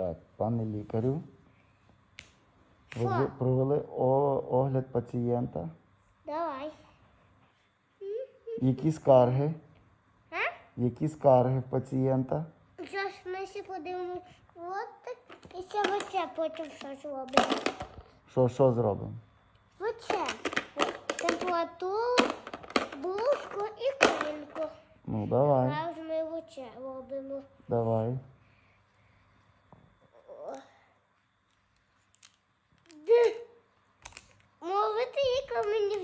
Так, пане лікарю. Ви Що? вже провели о- огляд пацієнта. Давай. Які скарги? А? Які скарги в пацієнта? Зараз ми ще подивимось. От так. І ще оце потім що зробимо. Що, що зробимо? Оце. Температуру, блузку і колінку. Ну, давай, Зараз ми оце робимо.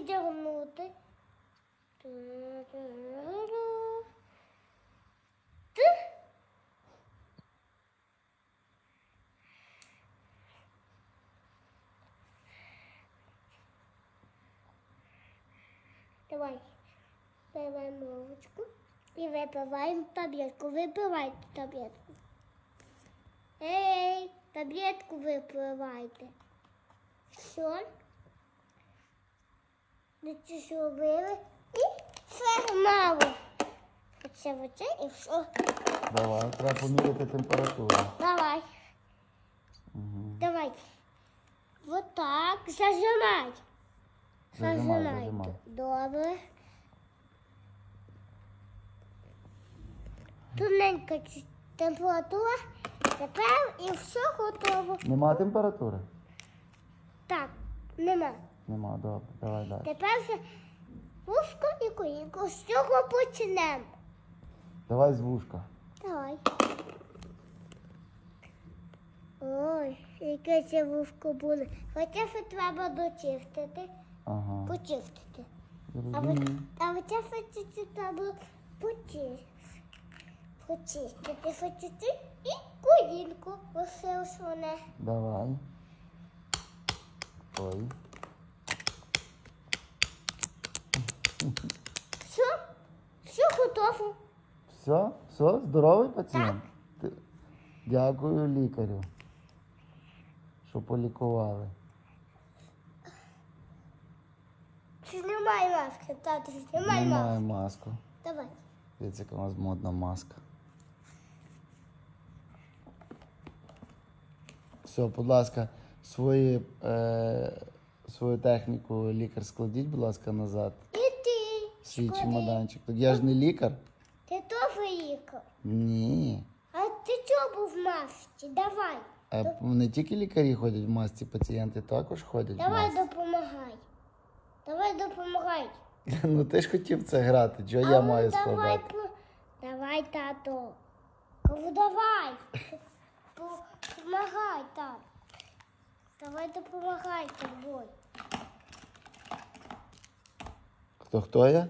Вдягнути? Давай. Беремо мовочку і випиваємо таблетку. Випивайте таблетку. Ей, таблетку випивайте. Все. Це зробили і все мало. Оце оце і все. Давай. Треба поміряти температуру. Давай, Угу. давай. Вот так. Зажимай. Зажимай, Зажимай. зажимай. Добре. Тоненька температура. Тепер і все готово. Нема температури? Так, нема. Нема, добре. Давай далі. Тепер вже вушко і колінко. З цього почнемо. Давай з вушка. Давай. Ой, яке це вушко буде. Хоча що треба дочистити. Ага. Почистити. А ви, а ви це хочете треба почистити. Почистити, почистити і колінку. Ось ось воно. Давай. Ой. Все, все готово. Все? Все? Здоровий пацієнт? Ти- Дякую лікарю, що полікували. Знімай маски, тату, знімай Знімаю маску. маску. Давай. Дивіться, яка у нас модна маска. Все, будь ласка, свої, е, свою техніку лікар складіть, будь ласка, назад. Свій чемоданчик. Так я ж не лікар? Ти то виїхав. Ні. А ти чого був в масці? Давай. А не тільки лікарі ходять в масці, пацієнти також ходять в Давай масці. допомагай. Давай допомагай. Ну ти ж хотів це грати, чого я ну, маю давай, складати? по- давай, тато. Кажу, давай. Помагай, тато. Давай допомагай тобой. Хто хто я?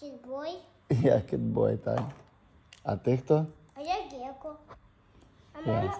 Кітбой, Я кітбой, так. А ти хто? а я геко. А мама.